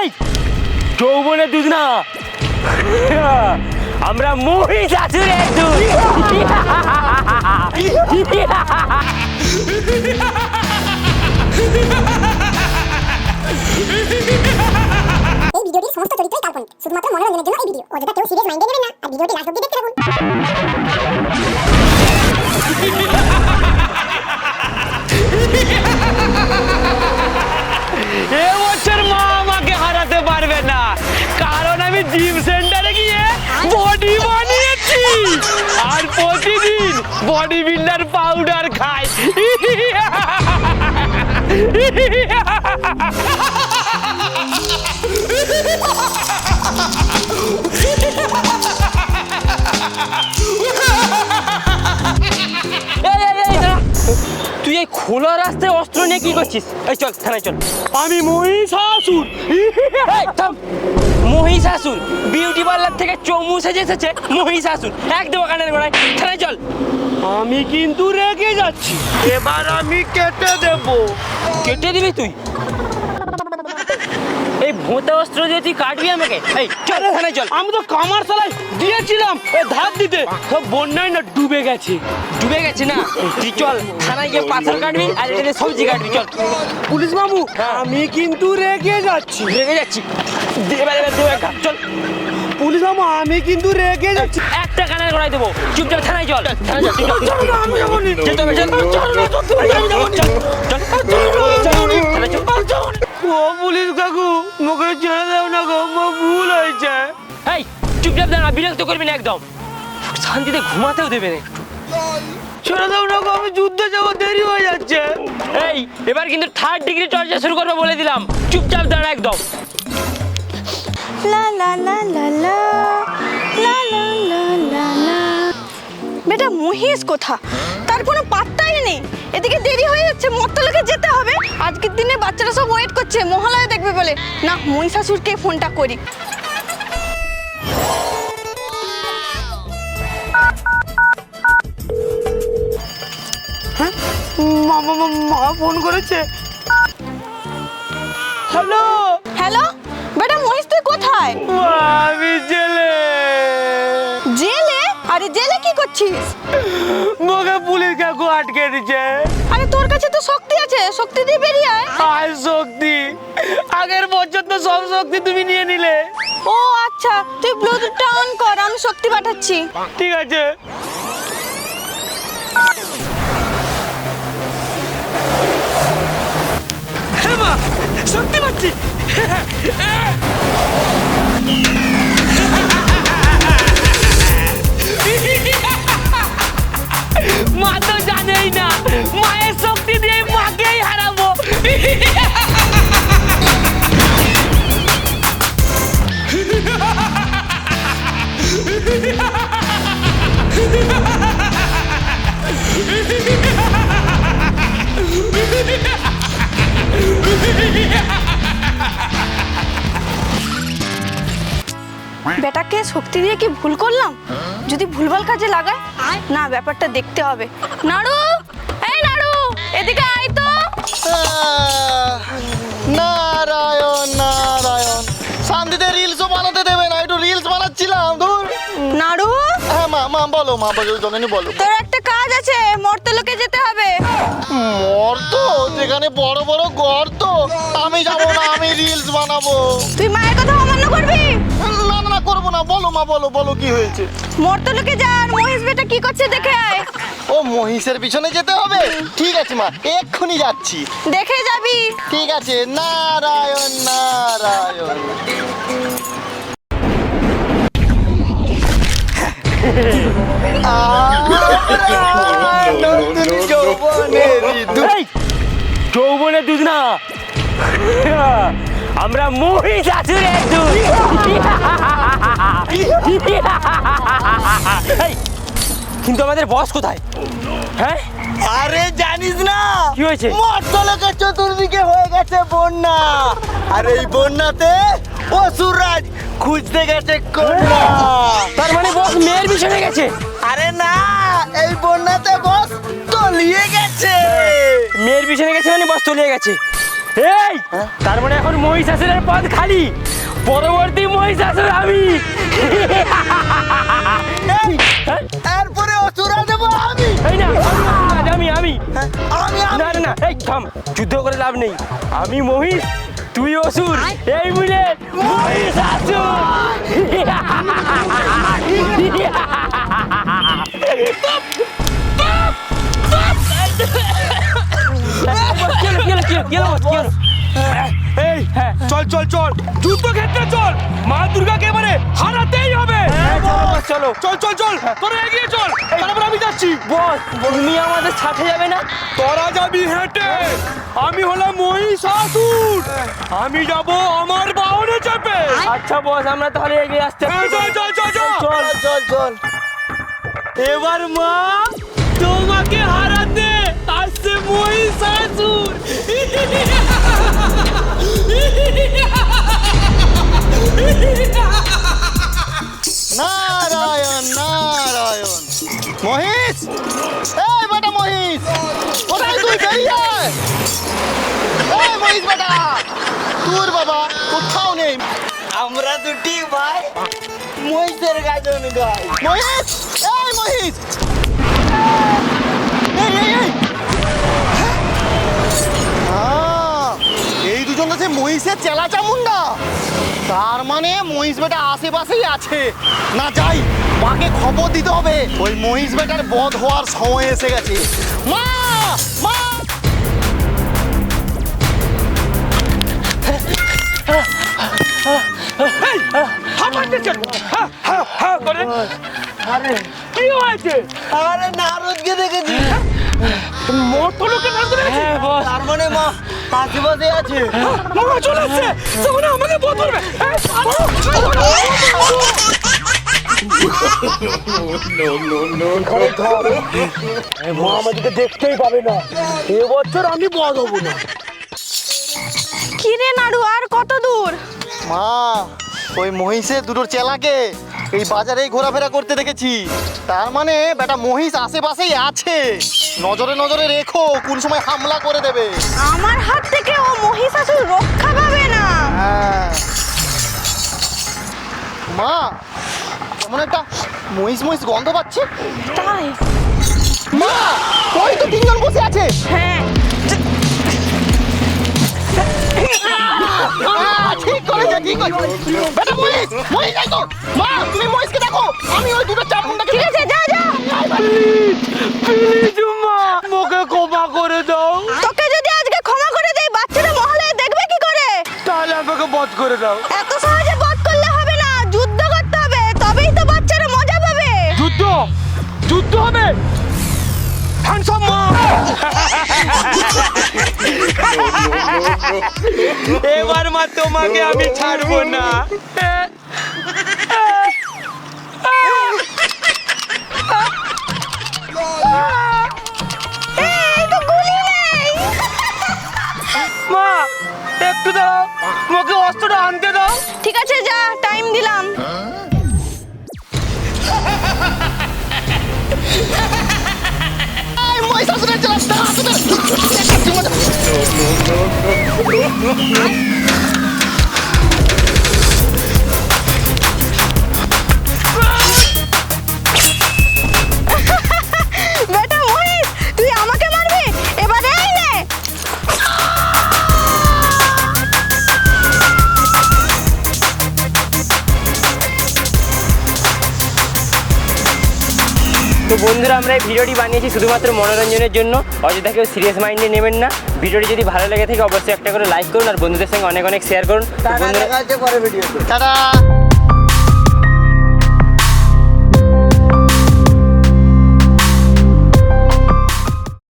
এই, যৌবনের দুধ না আমরা আসুরের দুধ এই ভিডিওটির সমস্ত চরিত্রই কাল্পনিক। শুধুমাত্র মনোরঞ্জনের জন্য এই ভিডিও। অযথা কেউ সিরিয়াস মাইন্ডে নেবেন না। আর ভিডিওটি লাস্ট দেখতে থাকুন। পাউডার খায় তুই এই খোলা রাস্তায় নিয়ে কি করছিস? এই চল থানায় চল। আমি মহিষাসুর। মহিষাসুর বিউটি পার্লার থেকে চমু সেজে এসেছে মহিষাসুর। একদম কানের গোড়ায় থানায় চল। আমি কিন্তু রেগে যাচ্ছি। এবার আমি কেটে দেব। কেটে দিবি তুই? ভোঁতা অস্ত্র দিয়ে তুই কাটবি আমাকে এই চল থানায় চল আমি তো কামার সালাই দিয়েছিলাম ধার দিতে সব বন্যায় না ডুবে গেছে ডুবে গেছে না তুই চল থানায় গিয়ে পাথর কাটবি আর এটা সবজি কাটবি চল পুলিশ বাবু আমি কিন্তু রেগে যাচ্ছি রেগে যাচ্ছি দেবে দেবে দেবে চল পুলিশ বাবু আমি কিন্তু রেগে যাচ্ছি একটা কানের গড়াই দেবো চুপচাপ থানায় চল থানায় চল চল চল আমি যাব চল চল চল চল আমি যাব চল চল চল চল চল ও পুলিশ কাকু মুখে ছেড়ে দাও না গো আমার ভুল হয়েছে। এই চুপচাপ দাঁড়া বিরক্ত করবি না একদম। শান্তিতে ঘুমাতেও দেবে না একটু। ছেড়ে দাও না গো আমি যুদ্ধে যাব দেরি হয়ে যাচ্ছে। এই এবার কিন্তু থার্ড ডিগ্রি চর্চা শুরু করব বলে দিলাম। চুপচাপ দাঁড়া একদম। লা লা লা লা লা। লা লা লা লা বেটা মহিষ কোথা? তার কোনো পাত্তাই আজকের দিনে বাচ্চারা সব ওয়েট করছে, মহালয়া দেখবে বলে। না, মহিষাসুরকে ফোনটা করি। মা মা ফোন করেছে। হ্যালো? করছিস মোকে পুলিশ কাকু আটকে দিচ্ছে। আরে তোর কাছে তো শক্তি আছে শক্তি দিয়ে বেরিয়ে আয়। আর শক্তি। আগের বছর তো সব শক্তি তুমি নিয়ে নিলে। ও আচ্ছা তুই ব্লুটুথটা অন কর আমি শক্তি পাঠাচ্ছি। ঠিক আছে। হেমা শক্তি পাচ্ছি। বেটাকে শক্তি দিয়ে কি ভুল করলাম? যদি ভুলভাল কাজে লাগায়? না ব্যাপারটা দেখতে হবে। নাড়ু! এই নাড়ু! এদিকে আয় তো! নারায়ণ নারায়ণ। শান্তিতে রিলসও বানাতে দেবে না একটু রিলস বানাচ্ছিলাম ধুর। নাড়ু! হ্যাঁ মা মা বলো মা বলো জননী বলো। তোর একটা কাজ আছে মর্তলোকে যেতে হবে। গর্ত যেখানে বড় বড় গর্ত আমি যাব না আমি রিলস বানাবো। তুই মায়ের কথা অমান্য করবি? করব না বলো মা বলো বলো কি হয়েছে? মর্তলোকে যা আর মহেশ বেটা কি করছে দেখে আয়। ও মহিষের পিছনে যেতে হবে? ঠিক আছে মা এক্ষুনি যাচ্ছি। দেখে যাবি। ঠিক আছে নারায়ণ নারায়ণ। যৌবনের দুধ না। আমরা মহিষ আসুরের দুধ কিন্তু আমাদের বস কোথায়? হ্যাঁ? আরে জানিস না কি হয়েছে? মর্তলোকের চতুর্দিকে হয়ে গেছে বন্যা। আর এই বন্যাতে অসুররাজ খুঁজতে গেছে কন্যা। তার মানে বস মেয়ের পিছনে গেছে? আরে না এই বন্যাতে বস তলিয়ে গেছে। মেয়ের পিছনে গেছে মানে বস তলিয়ে গেছে? এই তার মানে এখন মহিষাসুরের পদ খালি। পরবর্তী মহিষাসুর আমি। হ্যাঁ? তারপরে অসুরা দেবো আমি। এই না আমি আমি আমি। না না না এই থাম যুদ্ধ করে লাভ নেই। আমি মহিষ তুই অসুর এই মিলে মহিষাসুর কি হলো, চল চল চল চল। মা দুর্গাকে এবারে হারাতেই হবে চলো, চল চল চল তোরা এগিয়ে চল তারপর আমি যাচ্ছি বস তুমি আমাদের সাথে যাবে না তোরা যাবি হেঁটে আমি হলাম মহিষাসুর আমি যাব আমার বাহনে চেপে আচ্ছা বস আমরা তাহলে এগিয়ে আসতে চল চল চল চল চল চল এবার মা তোমাকে হারাতে আসছে মহিষাসুর নারায়ণ নারায়ণ মহিষ এই বেটা মহিষ কোথায় তুই বেরিয়ে এই মহিষ বেটা তোর বাবা কোথাও নেই আমরা দুটি ভাই মহিষের গাজন গাই মহিষ এই মহিষ সে চেলা চামুন্ডা তার মানে মহিষ বেটা আশেপাশেই আছে। না যাই মাকে খবর দিতে হবে ওই মহিষ বেটার বধ হওয়ার সময় এসে গেছে। মা মা! হ্যাঁ হ্যাঁ হ্যাঁ করে। কি হয়েছে? আরে নারদকে দেখেছি। মতো লোকে নাম ধরে হ্যাঁ তার মানে মা আশেপাশে আছে। মামা চলে আসছে। তখন আমাকে বধ করবে হ্যাঁ? মা আমাদেরকে দেখতেই পাবে না। এবছর আমি বধ হব না। কি রে নাড়ু আর কত দূর? মা ওই মহিষের দুটোর চেলাকে এই বাজারেই ঘোরাফেরা করতে দেখেছি। তার মানে বেটা মহিষ আশেপাশেই আছে। নজরে নজরে রেখো কোন সময় হামলা করে দেবে। আমার হাত থেকে ও মহিষাসুর রক্ষা পাবে না। হ্যাঁ। মা কেমন একটা মহিষ মহিষ গন্ধ পাচ্ছে। তাই? মা ওই তো তিনজন বসে আছে? হ্যাঁ। আহ, ঠিক করেছে ঠিক করেছে। বেটা মহিষ মহিষ এই তো মা তুমি মহিষকে দেখো। আমি ওই দুটো চামুন্ডাকে ঠিক আছে যা যা। প্লিজ মা দাও। এত সহজে বধ করলে হবে না যুদ্ধ করতে হবে তবেই তো বাচ্চারা মজা পাবে। যুদ্ধ যুদ্ধ হবে। হ্যান্ডসাম মা। এবার মা তোমাকে আমি ছাড়বো না। মহিষাসুরের চেলা দাঁড়া তোদের তো বন্ধুরা আমরা এই ভিডিওটি বানিয়েছি শুধুমাত্র মনোরঞ্জনের জন্য। অযথা কেউ সিরিয়াস মাইন্ডে নেবেন না। ভিডিওটি যদি ভালো লেগে থাকে অবশ্যই একটা করে লাইক করুন আর বন্ধুদের সঙ্গে অনেক অনেক শেয়ার করুন। তো বন্ধুরা টাটা!